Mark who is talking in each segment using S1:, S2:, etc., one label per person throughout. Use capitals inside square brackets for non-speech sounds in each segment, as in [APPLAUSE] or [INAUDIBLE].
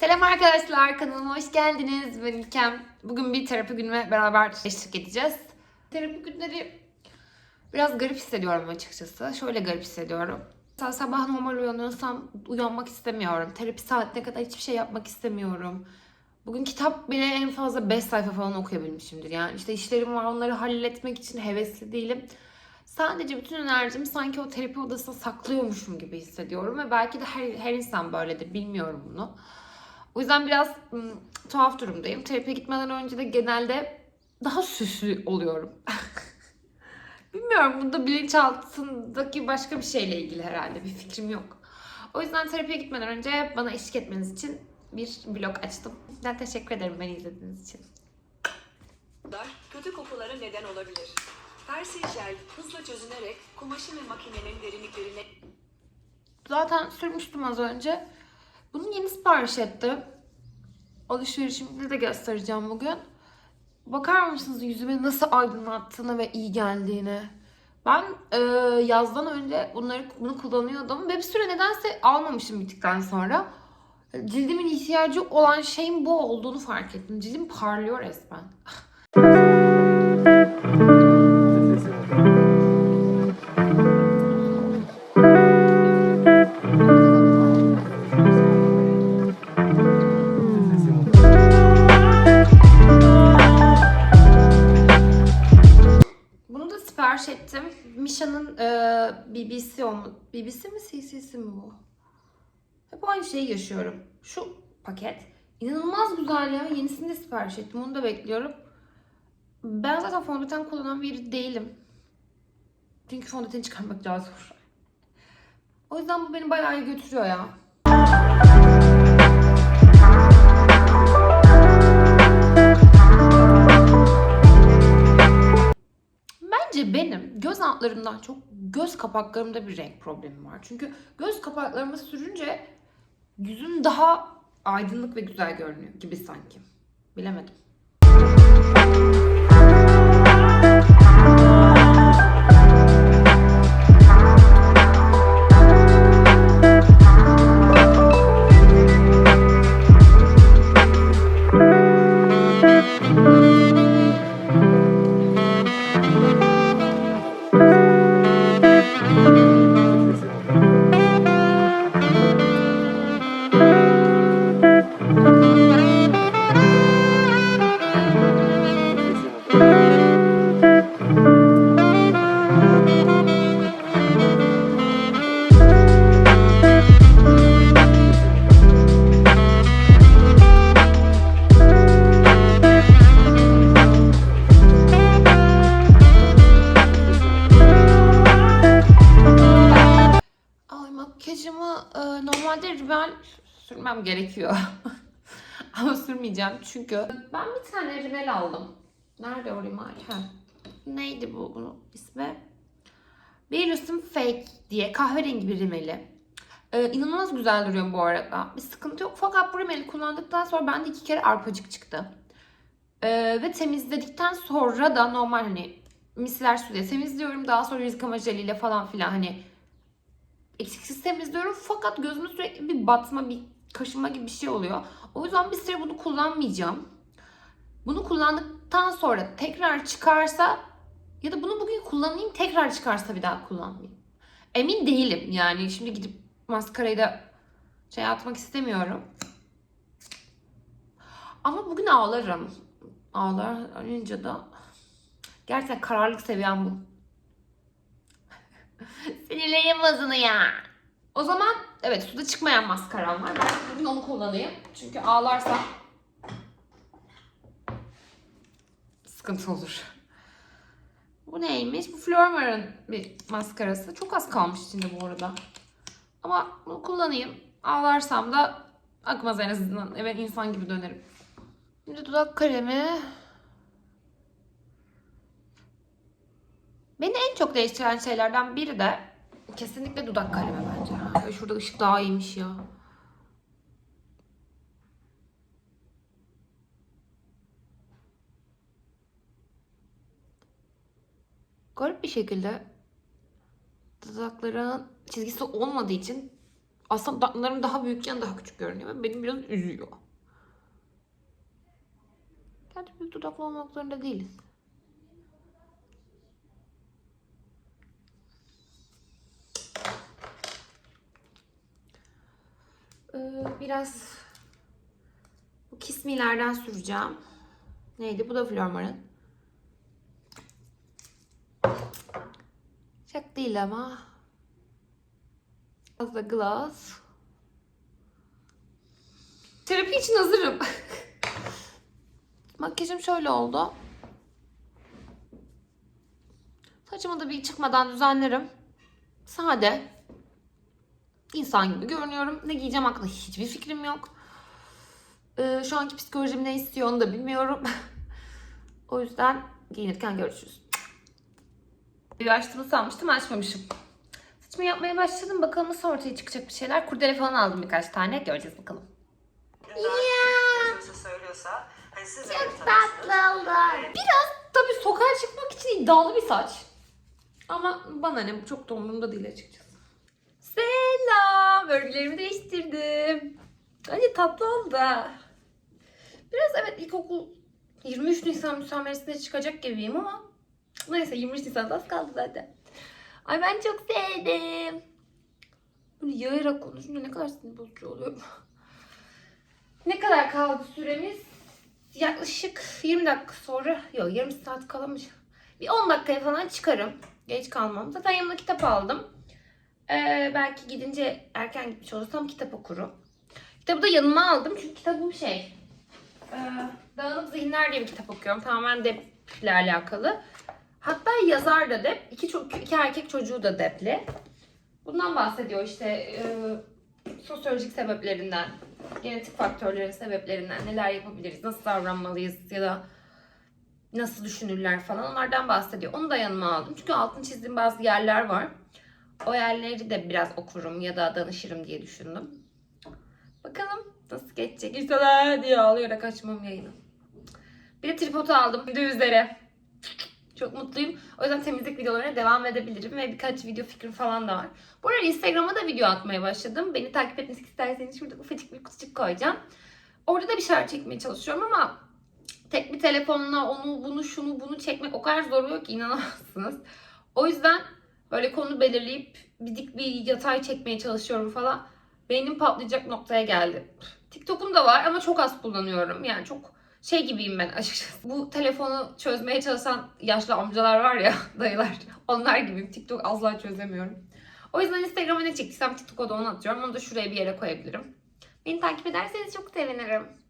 S1: Selam arkadaşlar kanalıma hoş geldiniz. Ben İlkem. Bugün bir terapi günüme beraber eşlik edeceğiz. Terapi günleri biraz garip hissediyorum açıkçası. Şöyle garip hissediyorum. Mesela sabah normal uyanıyorsam uyanmak istemiyorum. Terapi saatine kadar hiçbir şey yapmak istemiyorum. Bugün kitap bile en fazla 5 sayfa falan okuyabilmişimdir. Yani işte işlerim var onları halletmek için hevesli değilim. Sadece bütün enerjimi sanki o terapi odasına saklıyormuşum gibi hissediyorum ve belki de her, her insan böyledir bilmiyorum bunu. O yüzden biraz ım, tuhaf durumdayım. Terapiye gitmeden önce de genelde daha süslü oluyorum. [LAUGHS] Bilmiyorum bunda bilinçaltındaki başka bir şeyle ilgili herhalde bir fikrim yok. O yüzden terapiye gitmeden önce bana eşlik etmeniz için bir blog açtım. Ben teşekkür ederim beni izlediğiniz için.
S2: Kötü kokulara neden olabilir. Persil jel hızla çözünerek kumaşın ve makinenin derinliklerine
S1: Zaten sürmüştüm az önce. Bunu yeni sipariş ettim. Alışverişimde de göstereceğim bugün. Bakar mısınız yüzüme nasıl aydınlattığını ve iyi geldiğini. Ben e, yazdan önce bunları bunu kullanıyordum ve bir süre nedense almamışım bittikten sonra. Cildimin ihtiyacı olan şeyin bu olduğunu fark ettim. Cildim parlıyor resmen. [LAUGHS] BBC olma, BBC mi CC'si mi bu? Hep aynı şeyi yaşıyorum. Şu paket inanılmaz güzel ya. Yenisini de sipariş ettim. Onu da bekliyorum. Ben zaten fondöten kullanan biri değilim. Çünkü fondöteni çıkarmak daha zor. O yüzden bu beni bayağı götürüyor ya. Bence benim göz altlarımdan çok göz kapaklarımda bir renk problemi var. Çünkü göz kapaklarıma sürünce yüzüm daha aydınlık ve güzel görünüyor gibi sanki. Bilemedim. Sürmem gerekiyor. [LAUGHS] Ama sürmeyeceğim çünkü ben bir tane rimel aldım. Nerede o rimel? Ha. Neydi bu bunun ismi? Beilus'un Fake diye kahverengi bir rimeli. Ee, inanılmaz güzel duruyor bu arada. Bir sıkıntı yok. Fakat bu rimeli kullandıktan sonra bende iki kere arpacık çıktı. Ee, ve temizledikten sonra da normal hani miseler suyla temizliyorum. Daha sonra yüz yıkama jeliyle falan filan hani eksiksiz temizliyorum. Fakat gözüme sürekli bir batma, bir kaşınma gibi bir şey oluyor. O yüzden bir süre bunu kullanmayacağım. Bunu kullandıktan sonra tekrar çıkarsa ya da bunu bugün kullanayım tekrar çıkarsa bir daha kullanmayayım. Emin değilim yani. Şimdi gidip maskarayı da şey atmak istemiyorum. Ama bugün ağlarım. Ağlayınca da gerçekten kararlılık seviyem bu. [LAUGHS] Sinirlerim bozunu ya. O zaman evet suda çıkmayan maskaram var. Ben bugün onu kullanayım. Çünkü ağlarsam sıkıntı olur. Bu neymiş? Bu Flormar'ın bir maskarası. Çok az kalmış içinde bu arada. Ama bunu kullanayım. Ağlarsam da akmaz en azından. Evet insan gibi dönerim. Şimdi dudak kalemi. Beni en çok değiştiren şeylerden biri de kesinlikle dudak kalemi bence. Şurada ışık daha iyiymiş ya. Garip bir şekilde dudakların çizgisi olmadığı için aslında dudaklarım daha büyükken daha küçük görünüyor ve beni biraz üzüyor. Gerçi büyük dudaklı olmak zorunda değiliz. Biraz bu kismilerden süreceğim. Neydi? Bu da Flormar'ın. Çok değil ama. Az da glass. Terapi için hazırım. [LAUGHS] Makyajım şöyle oldu. Saçımı da bir çıkmadan düzenlerim. Sade. İnsan gibi görünüyorum. Ne giyeceğim hakkında hiçbir fikrim yok. Ee, şu anki psikolojim ne istiyor onu da bilmiyorum. [LAUGHS] o yüzden giyinirken görüşürüz. Bir açtığımı sanmıştım açmamışım. Saçımı yapmaya başladım. Bakalım nasıl ortaya çıkacak bir şeyler. Kurdele falan aldım birkaç tane. Göreceğiz bakalım.
S2: Ya. söylüyorsa hani siz de
S1: oldu. Biraz tabii sokağa çıkmak için iddialı bir saç. Ama bana ne çok da umurumda değil açıkçası. Örgülerimi değiştirdim. Bence tatlı oldu. Biraz evet ilkokul 23 Nisan müsameresine çıkacak gibiyim ama neyse 23 Nisan'da az kaldı zaten. Ay ben çok sevdim. Böyle yağarak konuşunca ne kadar sinir bozucu oluyor. ne kadar kaldı süremiz? Yaklaşık 20 dakika sonra, yok yarım saat kalamış. Bir 10 dakikaya falan çıkarım. Geç kalmam. Zaten yanımda kitap aldım. Ee, belki gidince erken gitmiş olursam kitap okurum. Kitabı da yanıma aldım çünkü kitabım şey. E, Dağınık Zihinler diye bir kitap okuyorum. Tamamen deple alakalı. Hatta yazar da dep. İki, ço- iki erkek çocuğu da depli. Bundan bahsediyor işte e, sosyolojik sebeplerinden, genetik faktörlerin sebeplerinden neler yapabiliriz, nasıl davranmalıyız ya da nasıl düşünürler falan onlardan bahsediyor. Onu da yanıma aldım. Çünkü altını çizdiğim bazı yerler var. O yerleri de biraz okurum ya da danışırım diye düşündüm. Bakalım nasıl geçecek. İnşallah diye ağlayarak açmam yayını. Bir de tripod aldım. Üzere. Çok mutluyum. O yüzden temizlik videolarına devam edebilirim ve birkaç video fikrim falan da var. Bu arada Instagram'a da video atmaya başladım. Beni takip etmek isterseniz şurada ufacık bir kutucuk koyacağım. Orada da bir şeyler çekmeye çalışıyorum ama tek bir telefonla onu bunu şunu bunu çekmek o kadar zor oluyor ki inanamazsınız. O yüzden böyle konu belirleyip bir dik bir yatay çekmeye çalışıyorum falan. Beynim patlayacak noktaya geldi. TikTok'um da var ama çok az kullanıyorum. Yani çok şey gibiyim ben açıkçası. Bu telefonu çözmeye çalışan yaşlı amcalar var ya, [LAUGHS] dayılar. Onlar gibiyim. TikTok asla çözemiyorum. O yüzden Instagram'a ne çektiysem TikTok'a da onu atıyorum. Onu da şuraya bir yere koyabilirim. Beni takip ederseniz çok sevinirim.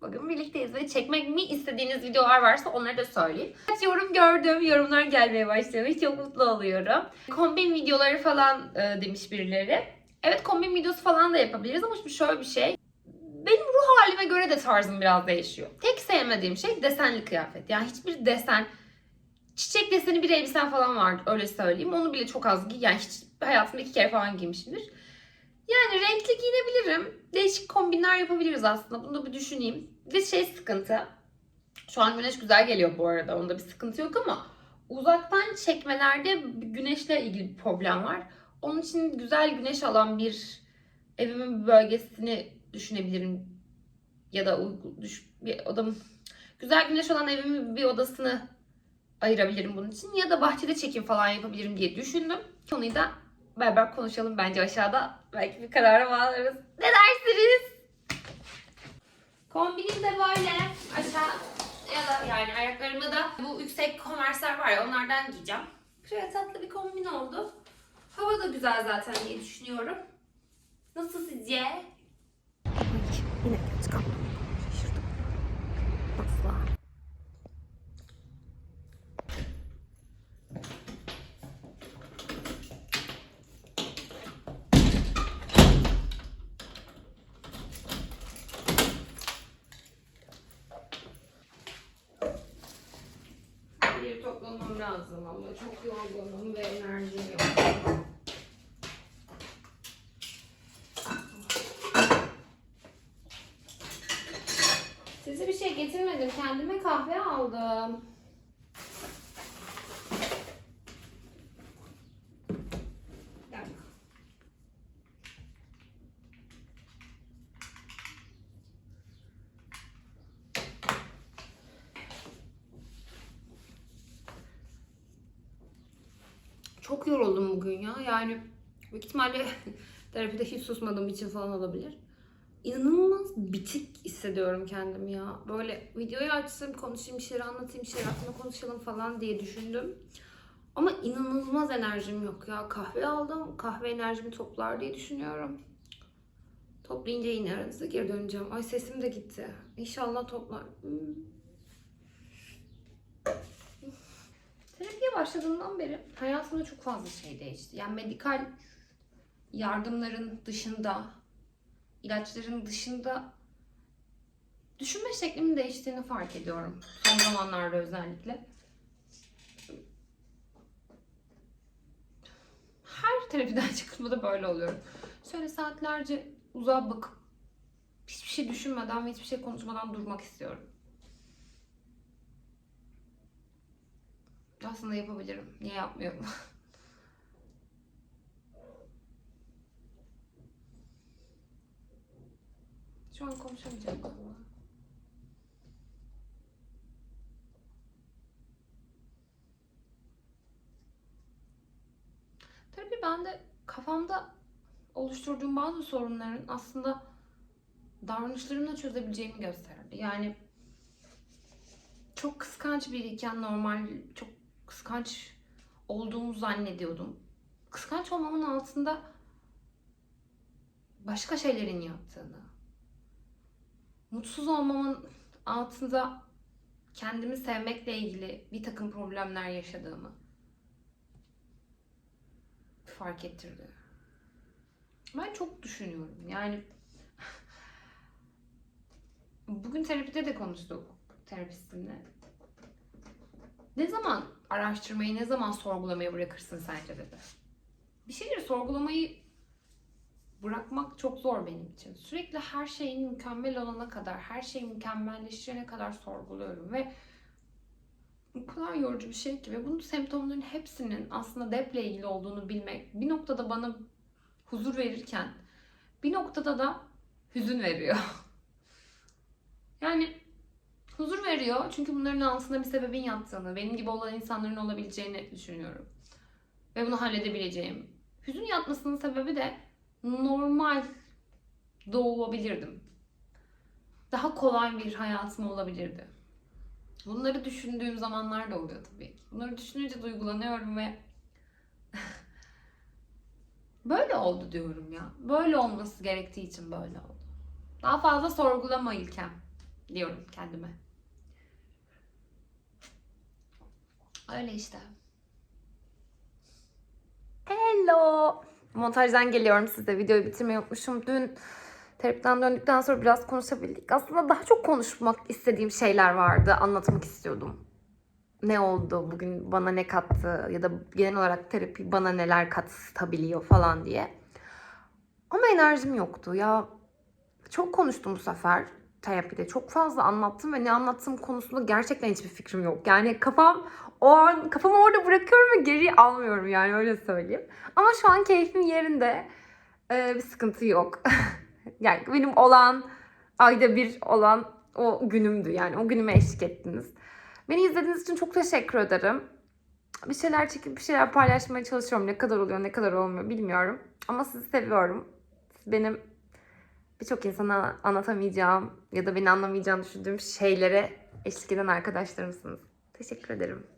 S1: Bugün birlikteyiz ve çekmek mi istediğiniz videolar varsa onları da söyleyin. Kaç yorum gördüm, yorumlar gelmeye başlamış. Çok mutlu oluyorum. Kombin videoları falan e, demiş birileri. Evet kombin videosu falan da yapabiliriz ama şimdi şöyle bir şey. Benim ruh halime göre de tarzım biraz değişiyor. Tek sevmediğim şey desenli kıyafet. Yani hiçbir desen, çiçek deseni bir elbisen falan vardı öyle söyleyeyim. Onu bile çok az giy. Yani hiç hayatımda iki kere falan giymişimdir. Yani renkli giyinebilirim. Değişik kombinler yapabiliriz aslında. Bunu da bir düşüneyim. Bir şey sıkıntı. Şu an güneş güzel geliyor bu arada. Onda bir sıkıntı yok ama uzaktan çekmelerde güneşle ilgili bir problem var. Onun için güzel güneş alan bir evimin bir bölgesini düşünebilirim. Ya da düş, bir odam güzel güneş olan evimin bir odasını ayırabilirim bunun için. Ya da bahçede çekim falan yapabilirim diye düşündüm. Konuyu da beraber konuşalım bence aşağıda. Belki bir karara bağlarız. Ne dersiniz? Kombinim de böyle aşağı ya da yani ayaklarımı da bu yüksek konversler var ya onlardan giyeceğim. Şöyle tatlı bir kombin oldu. Hava da güzel zaten diye düşünüyorum. Nasıl sizce? Yine geç kaldım. Şaşırdım. Asla. Bir lazım ama çok yorgunum ve enerjim yok. Size bir şey getirmedim. Kendime kahve aldım. Çok yoruldum bugün ya. Yani büyük ihtimalle [LAUGHS] terapide hiç susmadığım için falan olabilir. İnanılmaz bitik hissediyorum kendimi ya. Böyle videoyu açsam konuşayım bir şeyler anlatayım bir şeyler hakkında konuşalım falan diye düşündüm. Ama inanılmaz enerjim yok ya. Kahve aldım. Kahve enerjimi toplar diye düşünüyorum. Toplayınca yine aranıza geri döneceğim. Ay sesim de gitti. İnşallah toplar. Hmm. Terapiye başladığımdan beri hayatımda çok fazla şey değişti. Yani medikal yardımların dışında, ilaçların dışında düşünme şeklimin değiştiğini fark ediyorum. Son zamanlarda özellikle. Her terapiden [LAUGHS] çıktığımda böyle oluyorum. Şöyle saatlerce uzağa bakıp hiçbir şey düşünmeden ve hiçbir şey konuşmadan durmak istiyorum. Aslında yapabilirim. Niye yapmıyorum? [LAUGHS] Şu an konuşamayacağım galiba. Tabii ben de kafamda oluşturduğum bazı sorunların aslında davranışlarımla çözebileceğimi gösterdi. Yani çok kıskanç biriyken normal, çok kıskanç olduğumu zannediyordum. Kıskanç olmamın altında başka şeylerin yattığını, mutsuz olmamın altında kendimi sevmekle ilgili bir takım problemler yaşadığımı fark ettirdi. Ben çok düşünüyorum. Yani [LAUGHS] bugün terapide de konuştuk terapistimle. Ne zaman araştırmayı, ne zaman sorgulamayı bırakırsın sence dedi. Bir şeyleri sorgulamayı bırakmak çok zor benim için. Sürekli her şeyin mükemmel olana kadar, her şeyi mükemmelleştirene kadar sorguluyorum ve o kadar yorucu bir şey ki ve bunun semptomların hepsinin aslında deple ilgili olduğunu bilmek bir noktada bana huzur verirken bir noktada da hüzün veriyor. [LAUGHS] yani huzur veriyor çünkü bunların altında bir sebebin yattığını, benim gibi olan insanların olabileceğini düşünüyorum. Ve bunu halledebileceğim. Hüzün yatmasının sebebi de normal doğabilirdim. Daha kolay bir hayatım olabilirdi. Bunları düşündüğüm zamanlar da oluyor tabii ki. Bunları düşününce duygulanıyorum ve [LAUGHS] böyle oldu diyorum ya. Böyle olması gerektiği için böyle oldu. Daha fazla sorgulama İlkem diyorum kendime. Öyle işte. Hello. Montajdan geliyorum size. Videoyu bitirmeyi unutmuşum. Dün terapiden döndükten sonra biraz konuşabildik. Aslında daha çok konuşmak istediğim şeyler vardı. Anlatmak istiyordum. Ne oldu bugün bana ne kattı ya da genel olarak terapi bana neler katabiliyor falan diye. Ama enerjim yoktu ya. Çok konuştum bu sefer terapide. Çok fazla anlattım ve ne anlattığım konusunda gerçekten hiçbir fikrim yok. Yani kafam o an kafamı orada bırakıyorum ve geri almıyorum yani öyle söyleyeyim. Ama şu an keyfim yerinde. Ee, bir sıkıntı yok. [LAUGHS] yani benim olan ayda bir olan o günümdü. Yani o günüme eşlik ettiniz. Beni izlediğiniz için çok teşekkür ederim. Bir şeyler çekip bir şeyler paylaşmaya çalışıyorum. Ne kadar oluyor ne kadar olmuyor bilmiyorum. Ama sizi seviyorum. Benim birçok insana anlatamayacağım ya da beni anlamayacağını düşündüğüm şeylere eşlik eden arkadaşlarımsınız. Teşekkür ederim.